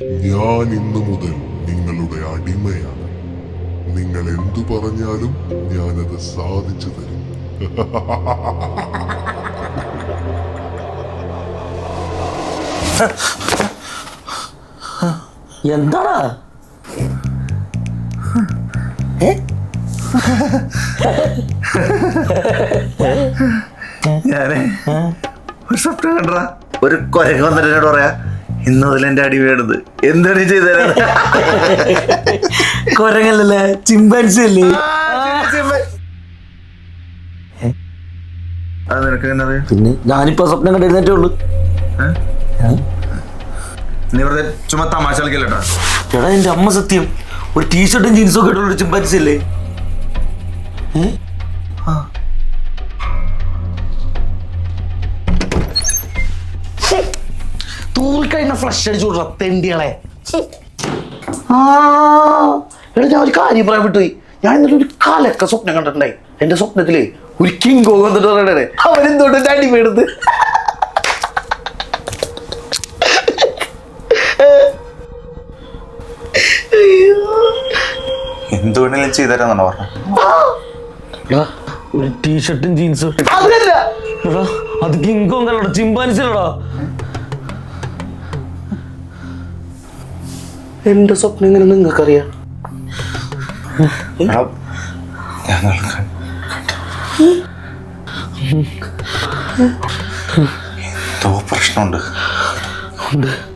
ഞാൻ ഇന്നു മുതൽ നിങ്ങളുടെ അടിമയാണ്. നിങ്ങൾ എന്തു പറഞ്ഞാലും ഞാനത് സാധിച്ചു തരും. എന്താടാ? ഞാനേ ഒരു സ്വപ്നം കണ്ടടാ. ഒരു കൊരങ്ങ് വന്നിട്ട് എന്നോട് പറയാ ഇന്ന് മുതൽ എന്റെ അടി വേണത്. എന്താണ് ചെയ്തത് കൊരങ്ങല്ലേ ചിമ്പൻസി അല്ലേ അത് നിനക്ക് എങ്ങനെ അറിയാം? പിന്നെ ഞാനിപ്പോ സ്വപ്നം കണ്ടിരുന്നേറ്റേ ഉള്ളു. നീ വെറുതെ ചുമ്മാ തമാശ കളിക്കല്ലേട്ടാ? എടാ എന്റെ അമ്മ സത്യം ഒരു ടീഷർട്ടും ജീൻസും ഒക്കെ ഇട്ടുള്ള ചിമ്പാൻസി അല്ലേ തൂൽക്കഴിഞ്ഞ ഫ്ലഷ് അടിച്ചു തെണ്ടികളെ. ആ എടാ ഞാൻ ഒരു കാര്യം പറയാൻ വിട്ടുപോയി. ഞാൻ ഇന്നലെ ഒരു കാലൊക്കെ സ്വപ്നം കണ്ടിട്ടുണ്ടായി. എന്റെ സ്വപ്നത്തിലേ ഒരു കിങ് കോങ് വന്നിട്ട് പറയണേ അവരെന്തോട്ട് ചെയ്തരാന്നാണ് പറഞ്ഞത് ഒരു ടീഷർട്ടും ജീൻസും അത് കിങ് കോങ് അല്ലടാ ചിമ്പാൻസിലടാ എന്റെ സ്വപ്നം എങ്ങനെ നിങ്ങൾക്കറിയാം? എന്തോ പ്രശ്നമുണ്ട്. ഉണ്ട്